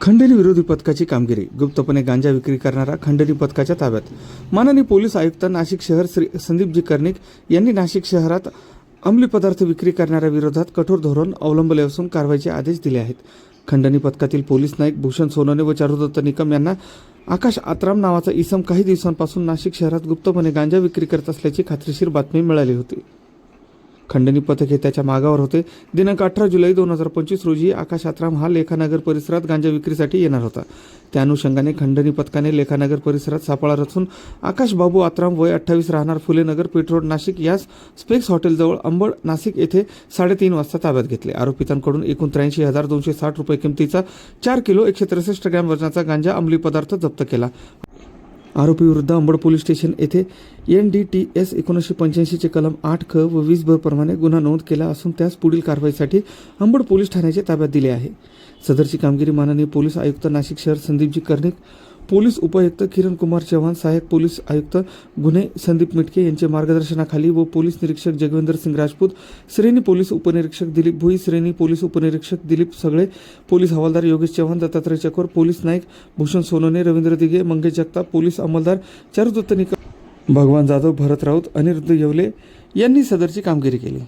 खंडणी विरोधी पथकाची कामगिरी. गुप्तपणे गांजा विक्री करणारा खंडणी पथकाच्या ताब्यात. माननीय पोलीस आयुक्त नाशिक शहर श्री संदीपजी कर्णिक यांनी नाशिक शहरात अंमली पदार्थ विक्री करणाऱ्या विरोधात कठोर धोरण अवलंबले असून कारवाईचे आदेश दिले आहेत. खंडणी पथकातील पोलीस नाईक भूषण सोनवणे व चारुदत्त निकम यांना आकाश आत्राम नावाचा इसम काही दिवसांपासून नाशिक शहरात गुप्तपणे गांजा विक्री करत असल्याची खात्रीशीर बातमी मिळाली होती. खंडणी पथक हे त्याच्या मागावर होते. दिनांक अठरा जुलै दोन हजार पंचवीस रोजी आकाश आत्राम हा लेखानगर परिसरात गांजा विक्रीसाठी येणार होता. त्या अनुषंगाने खंडणी पथकाने लेखानगर परिसरात सापळा रचून आकाश बाबू आत्राम वय अठ्ठावीस राहणार फुलेनगर पेट्रोल नाशिक यास स्पेक्स हॉटेलजवळ अंबड नाशिक येथे साडेतीन वाजता ताब्यात घेतले. आरोपितांकडून एकूण त्र्याऐंशी हजार दोनशे साठ रुपये किमतीचा चार किलो एकशे त्रेसष्ट ग्रॅम वजनाचा गांजा अंमली पदार्थ जप्त केला. आरोपीविरुद्ध अंबड पोलीस स्टेशन येथे एन डी टी एस एकोणीसशे पंच्याऐंशीचे कलम आठ ख व वीस ब प्रमाणे गुन्हा नोंद केला असून त्यास पुढील कारवाईसाठी अंबड पोलीस ठाण्याचे ताब्यात दिले आहे. सदरची कामगिरी माननीय पोलीस आयुक्त नाशिक शहर संदीपजी कर्णिक पोलीस उपायुक्त किरण कुमार चव्हाण सहाय्यक पोलीस आयुक्त गुन्हे संदीप मिटके यांच्या मार्गदर्शनाखाली व पोलीस निरीक्षक जगवेंद्र सिंग राजपूत श्रेणी पोलीस उपनिरीक्षक दिलीप भुई श्रेणी पोलीस उपनिरीक्षक दिलीप सगळे पोलीस हवालदार योगेश चव्हाण दत्तात्रय चकोर पोलीस नाईक भूषण सोनोने रवींद्र दिघे मंगेश जगताप पोलीस अंमलदार चारुदत्त निकम भगवान जाधव भरत राऊत अनिरुद्ध येवले यांनी सदरची कामगिरी केली.